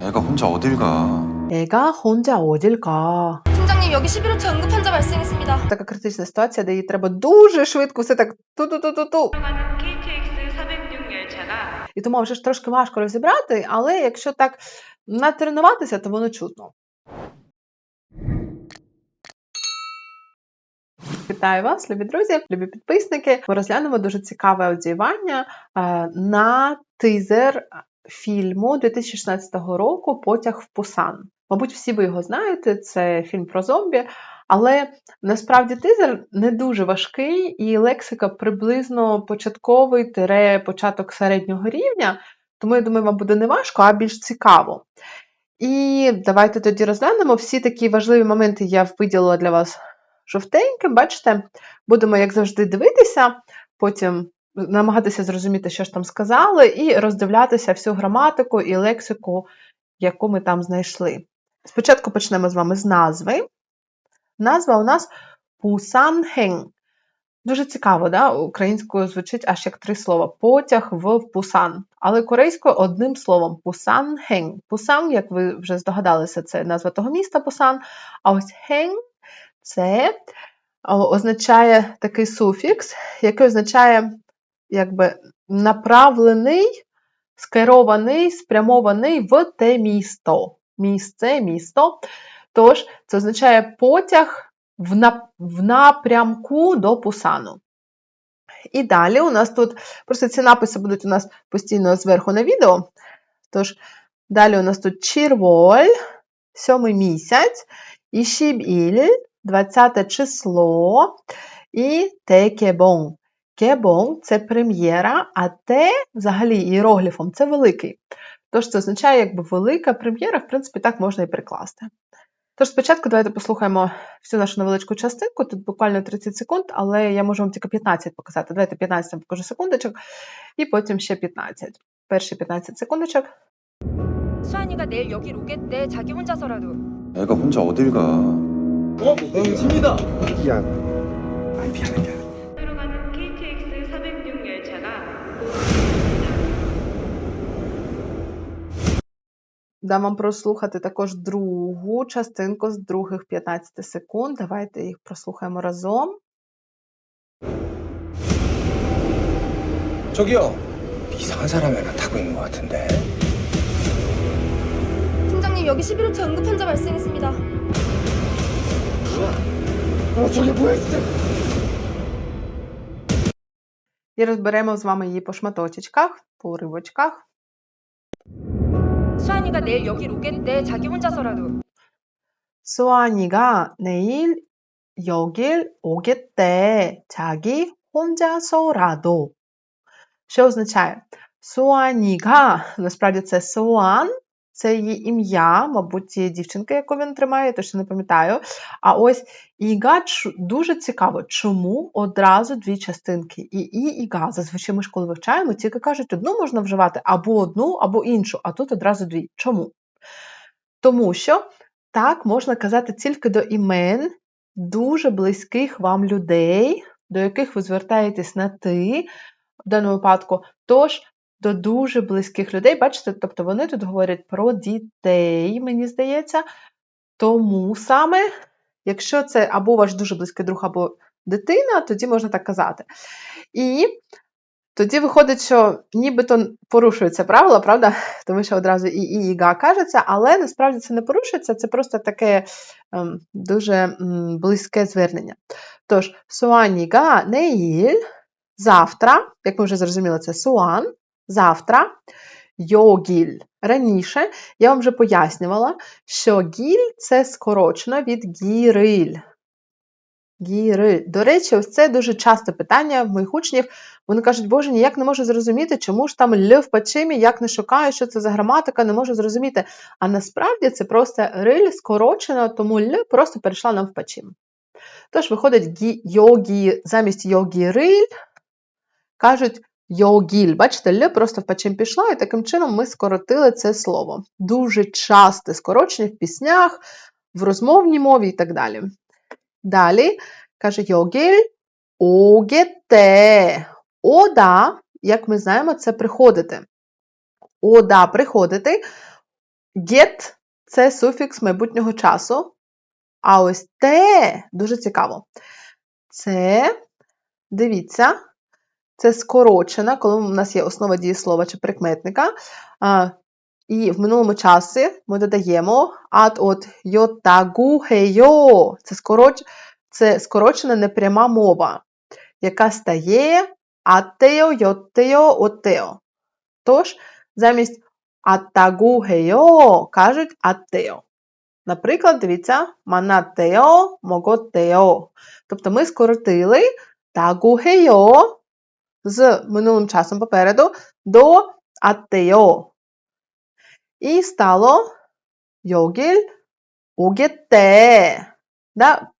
애가 혼자 어딜 가? 애가 혼자 어딜 가? 팀장님 여기 11호차 응급 환자 발생했습니다. Така критична ситуація, де їй треба дуже швидко все так ту-ту-ту-ту-ту. 가는 KTX 406 열차가 І тому вже ж трошки важко розібрати, але якщо так натренуватися, то воно чутно. Вітаю вас, любі друзі, любі підписники. Ми розглянемо дуже цікаве аудіювання е, на тизер фільму 2016 року Потяг в Пусан. Мабуть, всі ви його знаєте, це фільм про зомбі, але насправді тизер не дуже важкий, і лексика приблизно початковий тире початок середнього рівня. Тому я думаю, вам буде не важко, а більш цікаво. І давайте тоді розглянемо всі такі важливі моменти я виділила для вас жовтеньким. Бачите, будемо, як завжди, дивитися, потім намагатися зрозуміти, що ж там сказали, і роздивлятися всю граматику і лексику, яку ми там знайшли. Спочатку почнемо з вами з назви. Назва у нас Пусанхен. Дуже цікаво, да? українською звучить аж як три слова: потяг в Пусан. Але корейською одним словом Пусанхен. Пусан, як ви вже здогадалися, це назва того міста Пусан. А ось хен це означає такий суфікс, який означає якби направлений, скерований, спрямований в те місто. Місце, місто. Тож, це означає потяг в, на, в напрямку до Пусану. І далі у нас тут, просто ці написи будуть у нас постійно зверху на відео. Тож, далі у нас тут черволь, сьомий місяць, і шібіль, 20 число, і те кебон. Кебон це прем'єра, а те, взагалі, іерогліфом це великий. Тож це означає, якби велика прем'єра, в принципі, так можна і прикласти. Тож спочатку давайте послухаємо всю нашу невеличку частинку, тут буквально 30 секунд, але я можу вам тільки 15 показати. Давайте 15 покажу секундочок, і потім ще 15. Перші 15 секундочок. 수환이가 내일 여길 오겠대. 자기 혼자서라도. 애가 혼자 어딜 가? 어? 응, 팀이다. 미안. 아 미안해 미안해. Дам вам прослухати також другу частинку з других 15 секунд. Давайте їх прослухаємо разом. 저기요. 이상한 사람이 하나 타고 있는 것 같은데. 팀장님 여기 11호차 응급 환자 발생했습니다. 어 저게 뭐야 진짜. І розберемо з вами її по шматочечках, по уривочках. 수환이가 내일 여길 오겠대. 자기 혼자서라도. 수환이가 내일 여길 오겠대. 자기 혼자서라도. Що означає? Суаніга, насправді це Суан, це її ім'я, мабуть, цієї дівчинки, яку він тримає, точно не пам'ятаю. А ось Іга дуже цікаво, чому одразу дві частинки. І І, і Га. Зазвичай ми ж коли вивчаємо, тільки кажуть, одну можна вживати або одну, або іншу, а тут одразу дві. Чому? Тому що так можна казати тільки до імен дуже близьких вам людей, до яких ви звертаєтесь на ти в даному випадку. Тож до дуже близьких людей, бачите, тобто вони тут говорять про дітей, мені здається. Тому саме, якщо це або ваш дуже близький друг, або дитина, тоді можна так казати. І тоді виходить, що нібито порушуються правила, правда? Тому що одразу і і, і га кажеться, але насправді це не порушується, це просто таке ем, дуже м, близьке звернення. Тож, суаніга неїль, завтра, як ми вже зрозуміли, це суан, завтра, йогіль. Раніше я вам вже пояснювала, що гіль це скорочено від гіриль. Гіриль. До речі, ось це дуже часто питання в моїх учнів. Вони кажуть, Боже, ніяк не можу зрозуміти, чому ж там л в пачимі, як не шукаю, що це за граматика, не можу зрозуміти. А насправді це просто риль скорочено, тому л просто перейшла нам в пачим. Тож виходить гі, йогі, замість йогі риль, кажуть йогіль. Бачите, л просто в пачим пішла, і таким чином ми скоротили це слово. Дуже часте скорочення в піснях, в розмовній мові і так далі. Далі каже йогіль огете. Ода, як ми знаємо, це приходити. Ода приходити. get це суфікс майбутнього часу. А ось те дуже цікаво. Це, дивіться, це скорочена, коли у нас є основа дієслова чи прикметника. І в минулому часі ми додаємо ат от йотагу гейо. Це, скороч... це скорочена непряма мова, яка стає атео, йотео, отео. Тож, замість атагу гейо кажуть атео. Наприклад, дивіться, манатео, моготео. Тобто ми скоротили тагу гейо з минулим часом попереду до атео. І стало йогіль угете. Да?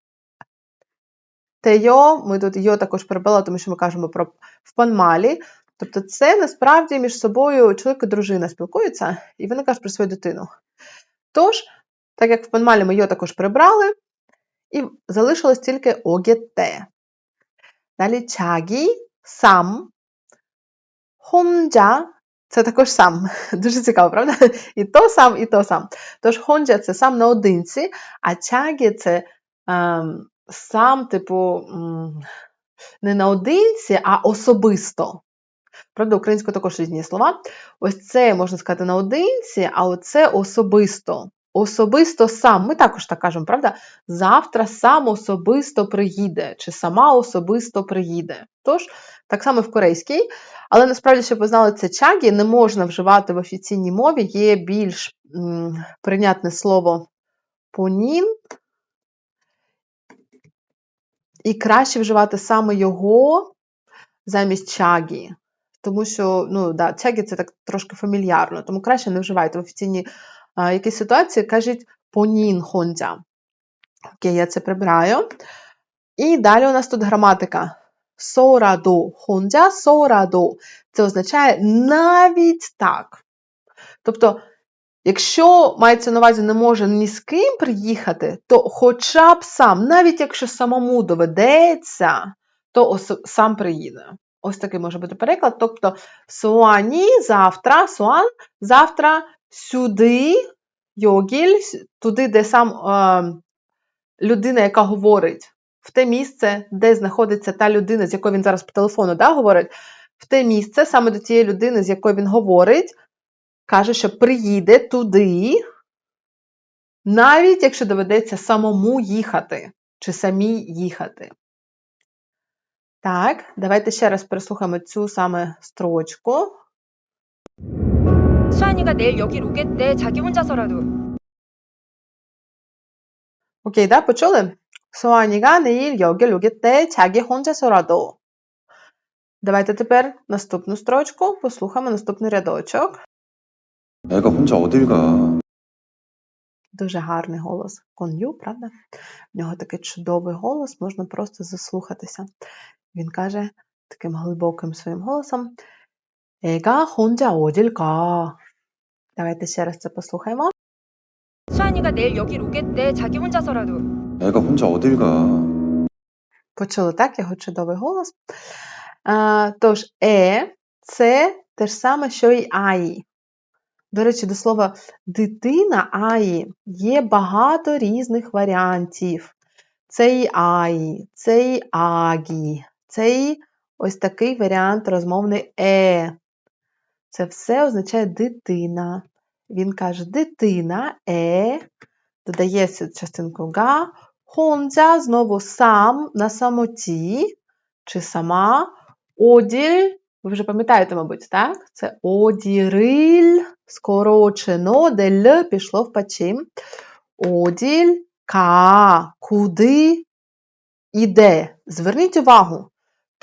Тео, ми тут йо також перебили, тому що ми кажемо про в панмалі. Тобто це насправді між собою чоловік і дружина спілкуються, і вони кажуть про свою дитину. Тож, так як в панмалі ми йо також прибрали, і залишилось тільки огете. Далі чагі, сам, хонджа це також сам. Дуже цікаво, правда? І то сам, і то сам. Тож хонджа це сам наодинці, а чагі це ем, сам, типу, не наодинці, а особисто. Правда, українською також різні слова. Ось це можна сказати наодинці, а оце особисто. Особисто сам. Ми також так кажемо, правда? Завтра сам особисто приїде, чи сама особисто приїде. Тож, так само в корейській. Але насправді, щоб ви знали, це чагі не можна вживати в офіційній мові, є більш м, прийнятне слово понін. І краще вживати саме його замість чагі. Тому що ну, да, чагі це так трошки фамільярно, тому краще не вживайте в офіційній а, якійсь ситуації, кажуть понін хонджа. Окей, я це прибираю. І далі у нас тут граматика. Сораду. Хонджа сораду. Це означає навіть так. Тобто, якщо мається на увазі не може ні з ким приїхати, то хоча б сам, навіть якщо самому доведеться, то сам приїде. Ось такий може бути переклад. Тобто, суані завтра, суан завтра сюди, йогіль, туди, де сам е, людина, яка говорить, в те місце, де знаходиться та людина, з якою він зараз по телефону да, говорить, в те місце, саме до тієї людини, з якою він говорить, каже, що приїде туди, навіть якщо доведеться самому їхати, чи самій їхати. Так, давайте ще раз переслухаємо цю саме строчку. 수환이가 내일 여길 오겠대 자기 혼자서라도 Окей, да, почули? 소환이가 내일 여길 오겠대 자기 혼자서라도. Давайте тепер наступну строчку, послухаємо наступний рядочок. 애가 혼자 어딜 가? Дуже гарний голос. Кон'ю, правда? В нього такий чудовий голос, можна просто заслухатися. Він каже таким глибоким своїм голосом: 애가 혼자 어딜 가? Давайте ще раз це послухаємо. 수환이가 내일 여길 오겠대 자기 혼자서라도 애가 혼자 어딜 가? Почули так його чудовий голос. А, тож, е це те ж саме, що й аї. До речі, до слова дитина аї є багато різних варіантів. Це й аї, це й агі, це й ось такий варіант розмовний е. Це все означає дитина. Він каже дитина е, додає частинку га, Хонджа знову сам на самоті чи сама. Оділь, ви вже пам'ятаєте, мабуть, так? Це одіриль, скорочено, де л пішло в пачі. Оділь, ка, куди іде. Зверніть увагу.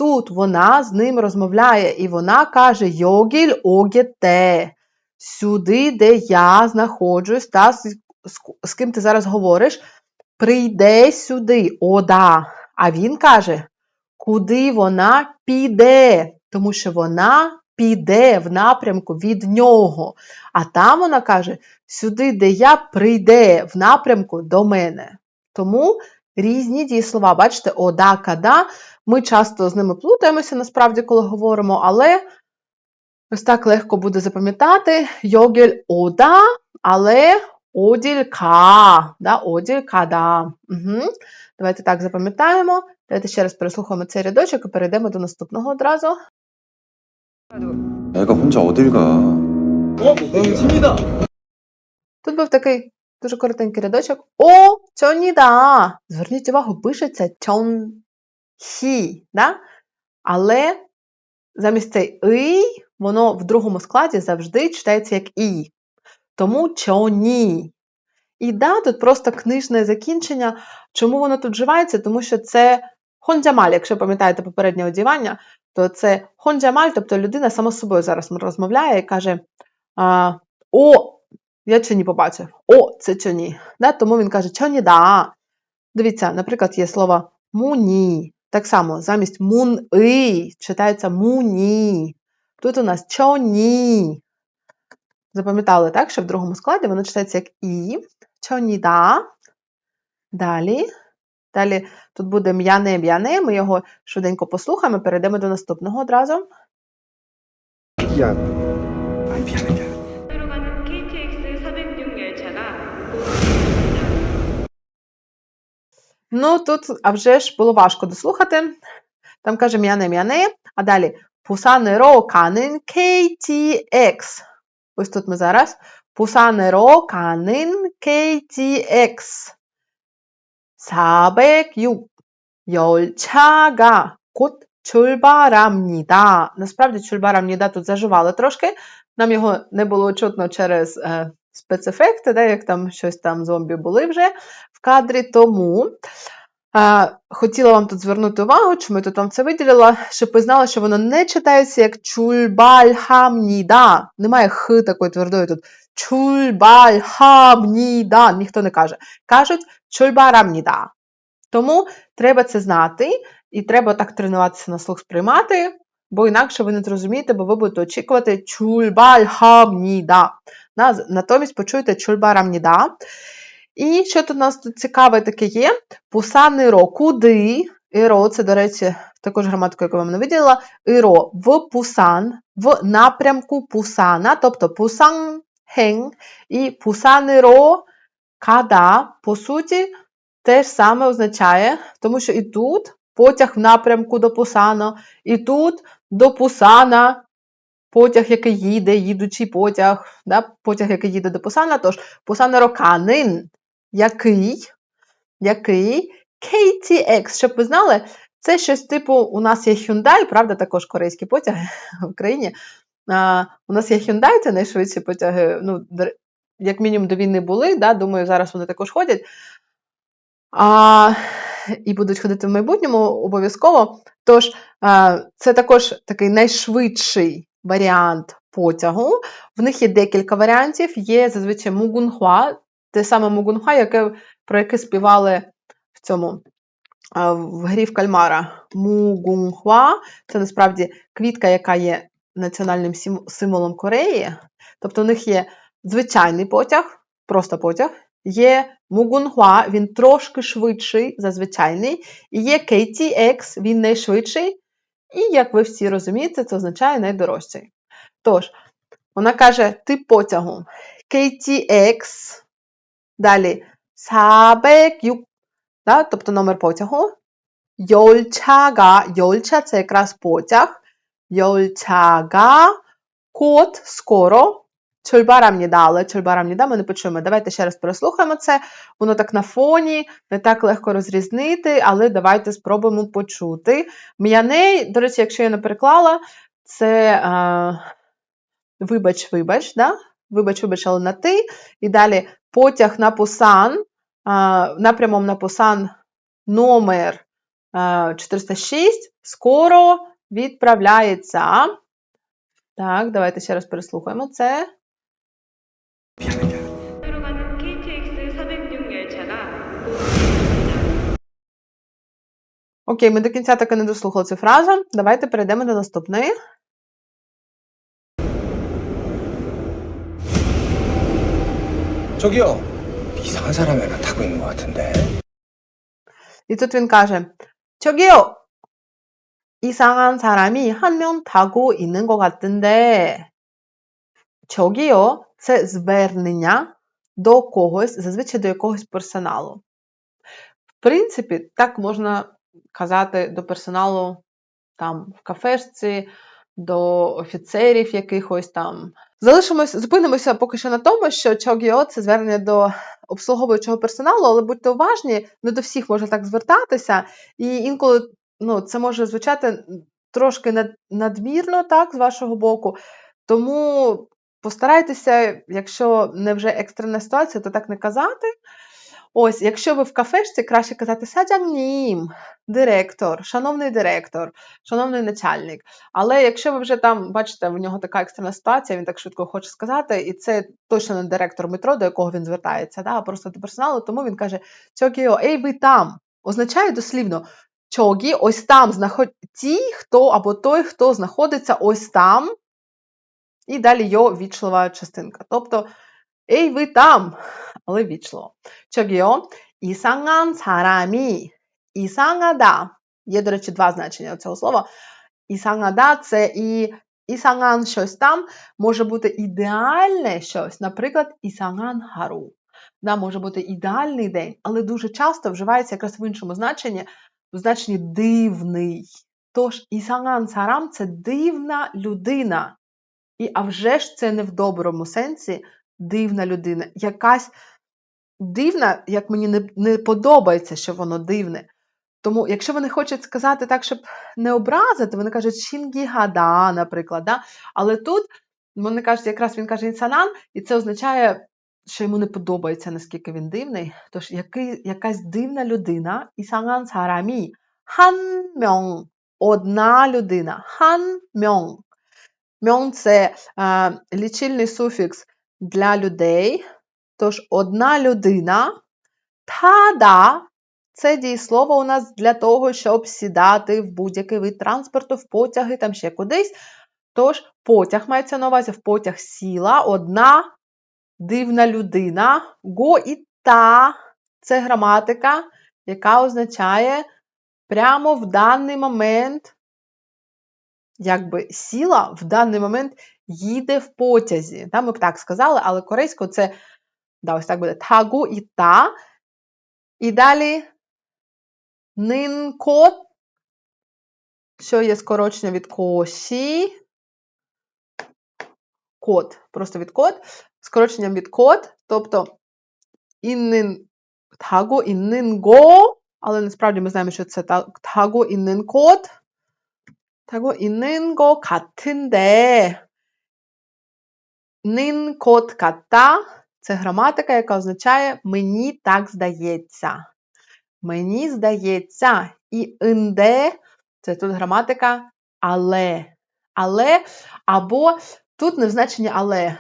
Тут вона з ним розмовляє, і вона каже йогіль огете. Сюди, де я знаходжусь, та з, з- з ким ти зараз говориш, прийде сюди, о, да. А він каже, куди вона піде, тому що вона піде в напрямку від нього. А там вона каже, сюди, де я прийде в напрямку до мене. Тому різні дієслова, бачите, о, да, када. Ми часто з ними плутаємося, насправді, коли говоримо, але ось так легко буде запам'ятати. Йогель ода, але 어딜 가, да, 어딜 가다. Угу. Давайте так запам'ятаємо. Давайте ще раз переслухаємо цей рядочок і перейдемо до наступного одразу. 애가 혼자 어딜 가? 어? 응집니다. Тут був такий дуже коротенький рядочок. О, чоніда. Зверніть увагу, пишеться чонхі, да? але замість цей «ий» воно в другому складі завжди читається як і. Тому чоні. І да, тут просто книжне закінчення. Чому воно тут вживається? Тому що це хонджамаль, якщо пам'ятаєте попереднє одівання, то це хонджамаль, тобто людина сама з собою зараз розмовляє і каже: а, О, я чоні побачив. О, це чоні. Да? Тому він каже чоні да. Дивіться, наприклад, є слово муні. Так само, замість мун-ий читається муні. Тут у нас чоні. Запам'ятали, так, що в другому складі воно читається як і. Чоніда. Далі. Далі тут буде м'яне м'яне. Ми його швиденько послухаємо, перейдемо до наступного одразу. 야, 아 Ну, тут, а вже ж було важко дослухати. Там каже м'яне м'яне, а далі пусане Пусанеро канин KTX. Ось тут ми зараз. Пусанеро канин KTX. Сабек ю. Йольчага. Кот чульбарамніда. Насправді чульбарамніда тут заживали трошки. Нам його не було чутно через е, спецефекти, да, як там щось там зомбі були вже в кадрі. Тому е, хотіла вам тут звернути увагу, чому я тут вам це виділила, щоб ви знали, що воно не читається як чульбальхамніда. Немає х такої твердої тут. Чульбальхамніда. Ніхто не каже. Кажуть чульбарамніда. Тому треба це знати, і треба так тренуватися на слух сприймати, бо інакше ви не зрозумієте, бо ви будете очікувати чульбальхамніда. На- Натомість почуєте чульбарамніда. І що тут у нас тут цікаве таке є? Пусаниро. Куди? Іро, це, до речі, також граматику, яку я вам не виділила. Іро в Пусан, в напрямку Пусана, тобто Пусан хен і Пусаниро када, по суті, те ж саме означає, тому що і тут потяг в напрямку до Пусана, і тут до Пусана потяг, який їде, їдучий потяг, да? потяг, який їде до Пусана, тож Пусаниро канин, який, який KTX, щоб ви знали, це щось типу, у нас є Hyundai, правда, також корейські потяги в Україні. А, у нас є Hyundai, це найшвидші потяги, ну, як мінімум до війни були, да, думаю, зараз вони також ходять. А, і будуть ходити в майбутньому обов'язково. Тож, а, це також такий найшвидший варіант потягу. В них є декілька варіантів. Є зазвичай Мугунхуа, те саме Мугунхуа, яке, про яке співали в цьому в грі в кальмара. Мугунхуа це насправді квітка, яка є національним символом Кореї. Тобто у них є звичайний потяг, просто потяг. Є Мугунхуа, він трошки швидший за звичайний. І є KTX, він найшвидший. І, як ви всі розумієте, це означає найдорожчий. Тож, вона каже тип потягу KTX, далі сабек, да, тобто номер потягу. Йольчага, Йольча це якраз потяг. Йольчага, код скоро. Чольбарамніда, але чольбарамніда ми не почуємо. Давайте ще раз прослухаємо це. Воно так на фоні, не так легко розрізнити, але давайте спробуємо почути. М'яней, до речі, якщо я не переклала, це а, вибач, вибач, да? вибач, вибач, але на ти. І далі потяг на Пусан, а, напрямом на Пусан номер е, а, 406, скоро відправляється. Так, давайте ще раз переслухаємо це. 미안해 미안해. 으로 가는 KTX 406 열차가 Окей, ми до кінця так і не дослухали цю фразу. Давайте перейдемо до наступної. 저기요. 이상한 사람이 하나 타고 있는 것 같은데. І тут він каже: 저기요! 이상한 사람이 한 명 타고 있는 것 같은데. 저기요, Це звернення до когось, зазвичай до якогось персоналу. В принципі, так можна казати до персоналу там в кафешці, до офіцерів якихось там. Залишимось, зупинимося поки що на тому, що чогіо це звернення до обслуговуючого персоналу, але будьте уважні, не до всіх можна так звертатися, і інколи ну, це може звучати трошки надмірно так, з вашого боку. Тому постарайтеся, якщо не вже екстрена ситуація, то так не казати. Ось, якщо ви в кафешці, краще казати саджаннім, директор, шановний директор, шановний начальник. Але якщо ви вже там бачите, в нього така екстрена ситуація, він так швидко хоче сказати, і це точно не директор метро, до якого він звертається, да, а просто до персоналу, тому він каже: Чогіо, ей, ви там. Означає дослівно, чогі, ось там знаход... ті, хто або той, хто знаходиться ось там, і далі йо вічлива частинка. Тобто Ей, ви там, але вічливо. Чогіо Ісанган царамі. Ісангада. Є, до речі, два значення цього слова. Ісангада це і ісанган щось там може бути ідеальне щось, наприклад, ісанган гару. Да, може бути ідеальний день, але дуже часто вживається якраз в іншому значенні, в значенні дивний. Тож ісанган царам це дивна людина. І а вже ж це не в доброму сенсі дивна людина. Якась дивна, як мені не, не подобається, що воно дивне. Тому, якщо вони хочуть сказати так, щоб не образити, вони кажуть шінгігада, наприклад. Да? Але тут вони кажуть, якраз він каже інсанан, і це означає, що йому не подобається, наскільки він дивний. Тож який, якась дивна людина, ісанган сарамі, ханмьон, одна людина, ханмьон. Мьон це е, лічильний суфікс для людей. Тож одна людина, тада це дієслово у нас для того, щоб сідати в будь-який вид транспорту, в потяги, там ще кудись. Тож потяг мається на увазі, в потяг сіла одна дивна людина. Го і та це граматика, яка означає прямо в даний момент, якби сіла в даний момент їде в потязі. Да, ми б так сказали, але корейською це да, ось так буде тагу і та. І далі нинкот, що є скорочення від коші. Код, просто від код, скороченням від код, тобто іннин тагу, іннинго, але насправді ми знаємо, що це тагу, іннин код. 타고 있는 것 같은데 는 것 같다 це граматика, яка означає мені так здається. Мені здається. І инде це тут граматика але. Але або тут не в значенні але.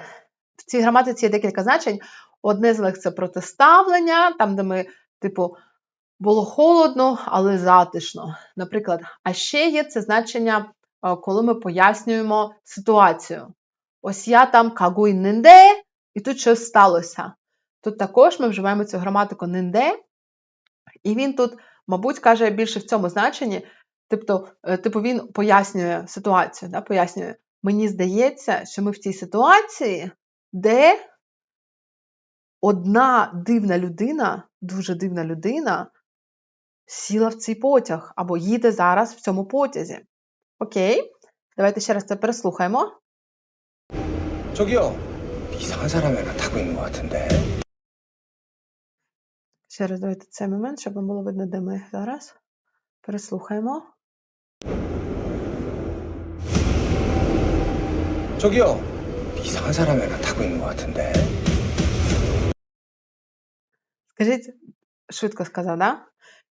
В цій граматиці є декілька значень. Одне з них це протиставлення, там, де ми, типу, було холодно, але затишно. Наприклад, а ще є це значення, е, коли ми пояснюємо ситуацію. Ось я там кагу нинде, і тут щось сталося. Тут також ми вживаємо цю граматику нинде, і він тут, мабуть, каже більше в цьому значенні, тобто, е, типу він пояснює ситуацію, да, пояснює, мені здається, що ми в цій ситуації, де одна дивна людина, дуже дивна людина, сіла в цей потяг або їде зараз в цьому потязі. Окей, давайте ще раз це переслухаємо. 저기요. 이상한 사람이 하나 타고 있는 것 같은데. Ще раз давайте цей момент, щоб вам було видно, де ми зараз. Переслухаємо. 저기요. 이상한 사람이 하나 타고 있는 것 같은데. Скажіть, швидко сказав, да?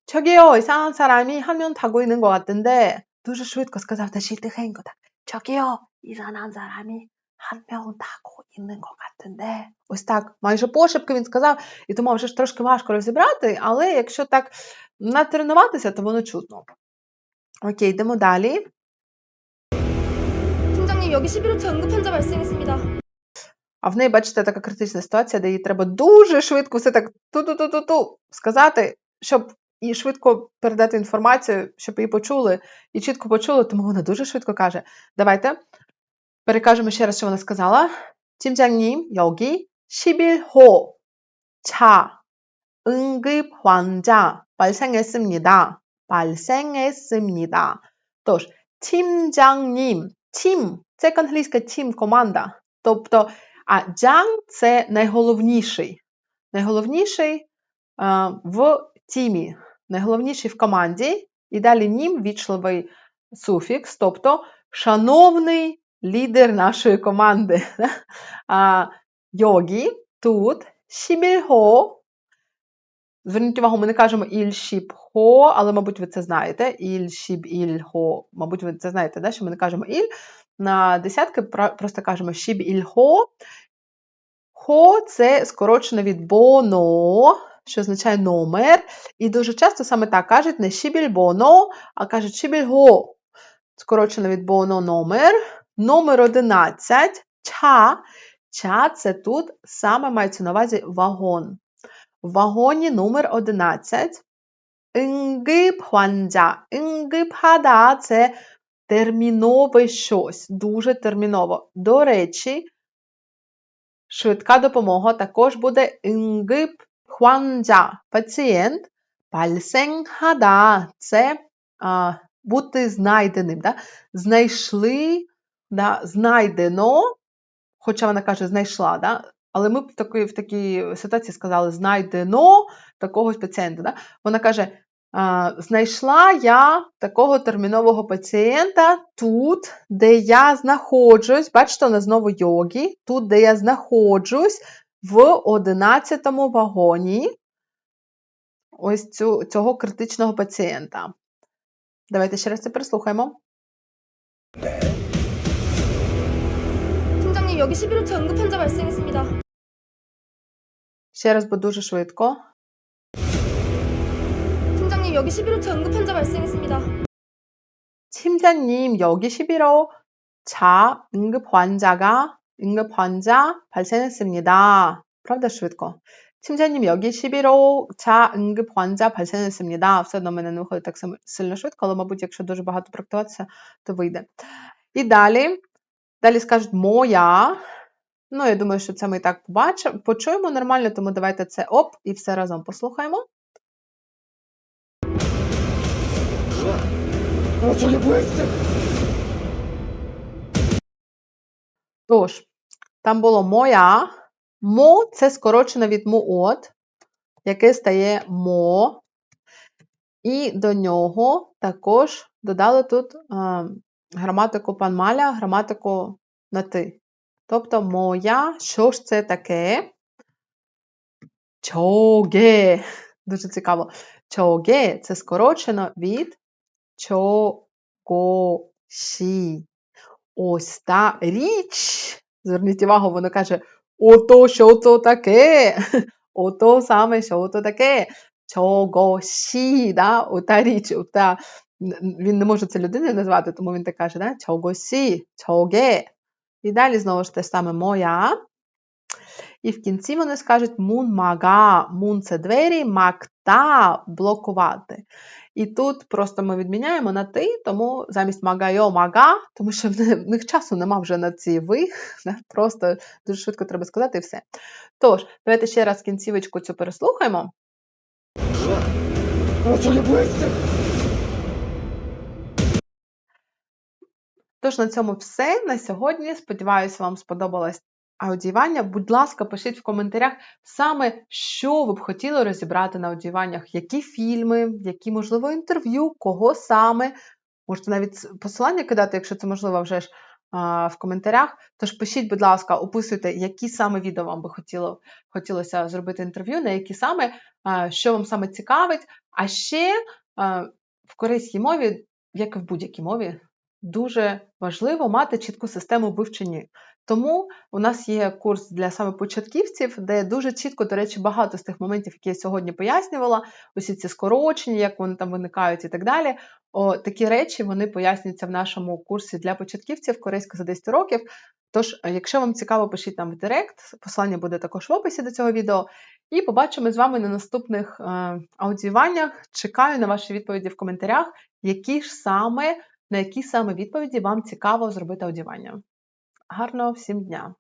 저기요, 이상한 사람이 한 명 타고 있는 것 같은데. дуже швидко сказав, та ще й тихенько так. 저기요, 이상한 사람이 한 명 타고 있는 것 같은데. Ось так, майже пошепки він сказав, і тому вже ж трошки важко розібрати, але якщо так натренуватися, то воно чутно. Окей, йдемо далі. 팀장님 여기 11호차 응급 환자 발생했습니다. А в неї, бачите, така критична ситуація, де їй треба дуже швидко все так ту-ту-ту-ту-ту сказати, щоб і швидко передати інформацію, щоб її почули, і чітко почули, тому вона дуже швидко каже. Давайте перекажемо ще раз, що вона сказала. 팀장님, 여기 11호 차 응급 환자 발생했습니다. 발생했습니다. Тож, 팀장님, тім це англійська тім команда. Тобто, а джан це найголовніший. Найголовніший е, в тімі, найголовніший в команді. І далі нім вічливий суфікс, тобто шановний лідер нашої команди. Йогі тут шібільго. Зверніть увагу, ми не кажемо іль-шіб-хо, але, мабуть, ви це знаєте. Іль-шіб-іль-хо. Мабуть, ви це знаєте, да? що ми не кажемо іль. На десятки просто кажемо шіб-іль-хо. Хо це скорочено від боно, що означає номер. І дуже часто саме так кажуть не шібіль боно, а кажуть шибільго. Скорочено від боно номер. Номер 11 ча. Ча це тут саме мається на увазі вагон. В вагоні номер 11. Інгипхуанджа. Інгипхада це термінове щось. Дуже терміново. До речі, швидка допомога також буде інгип Хванджа пацієнт, пальсенхада це а, бути знайденим. Да? Знайшли, да, знайдено, хоча вона каже, знайшла. Але ми б в такій, в такій ситуації сказали: знайдено такого пацієнта. Да? Вона каже: знайшла я такого термінового пацієнта тут, де я знаходжусь. Бачите, вона знову йогі, тут, де я знаходжусь, в 11 вагоні ось цю, цього критичного пацієнта. Давайте ще раз це переслухаємо. 팀장님 여기 11호차 응급 환자 발생했습니다. Ще раз, бо дуже швидко. 팀장님 여기 11호차 응급 환자 발생했습니다. 팀장님, 여기 11호 자 응급 환자가 응급 환자 발생했습니다. правда швидко? 팀장님, 여기 11호 자 응급 환자 발생했습니다. Все одно в мене не виходить так сильно- сильно швидко, але, мабуть, якщо дуже багато практикуватися, то вийде. І далі, далі скажуть моя. Ну, я думаю, що це ми і так побачимо, почуємо нормально, тому давайте це оп і все разом послухаємо. 어 저게 뭐야 진짜 Тож, там було моя. Мо це скорочено від муот, яке стає мо. І до нього також додали тут е, граматику панмаля, граматику на ти. Тобто моя, що ж це таке? Чоге. Дуже цікаво. Чоге це скорочено від чогоші. Ось та річ. Зверніть увагу, воно каже: ото що то таке? Ото саме що то таке? Чогосі, да? ота річ, ота... він не може це людиною назвати, тому він так каже, да? чогосі, чоге. І далі знову ж те саме моя. І в кінці вони скажуть мун мага. Мун це двері, макта блокувати. І тут просто ми відміняємо на ти, тому замість магайо мага, тому що в них часу нема вже на ці ви. Просто дуже швидко треба сказати і все. Тож, давайте ще раз кінцівочку цю переслухаємо. Тож на цьому все. На сьогодні. Сподіваюся, вам сподобалась аудіювання. Будь ласка, пишіть в коментарях саме, що ви б хотіли розібрати на аудіюваннях, які фільми, які, можливо, інтерв'ю, кого саме. Можете навіть посилання кидати, якщо це можливо, вже ж а, в коментарях. Тож пишіть, будь ласка, описуйте, які саме відео вам би хотіло, хотілося зробити інтерв'ю, на які саме, а, що вам саме цікавить. А ще а, в корейській мові, як і в будь-якій мові, дуже важливо мати чітку систему вивчення. Тому у нас є курс для саме початківців, де дуже чітко, до речі, багато з тих моментів, які я сьогодні пояснювала, усі ці скорочення, як вони там виникають і так далі. О, такі речі вони пояснюються в нашому курсі для початківців корейська за 10 років. Тож, е, якщо вам цікаво, пишіть нам в Директ, посилання буде також в описі до цього відео. І побачимо з вами на наступних е, аудіюваннях. Чекаю на ваші відповіді в коментарях, які ж саме, на які саме відповіді вам цікаво зробити аудіювання. Гарного всім дня!